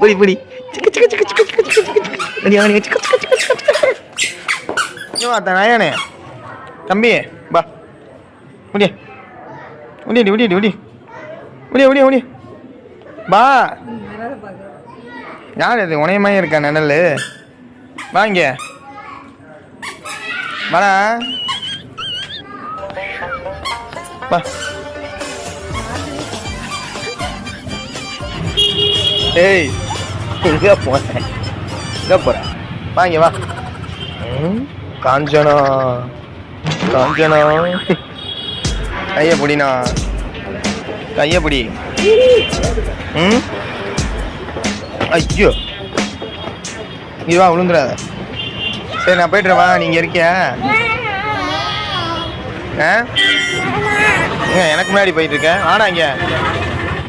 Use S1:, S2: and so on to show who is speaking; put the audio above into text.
S1: புடி புடி. நயனே. தம்பி பா முடிய முடியடி முடியடி முடி முடிய முடிய முடிய பா யார் இது? மாதிரி இருக்கா நிழல்? வாங்க வாடா. பா ஏய் எங்க போற எங்க போற. வாங்க வா. காஞ்சனா. காஞ்சனா. கைய பிடினா கைய பிடி. ம்? ஐயோ. நீ வா விழுந்துடாத சரி நான் போய்ட்டு வா நீங்க இருக்கியா? ஆ? எனக்கு முன்னாடி போயிட்டு இருக்கேன் ஆனா இங்க.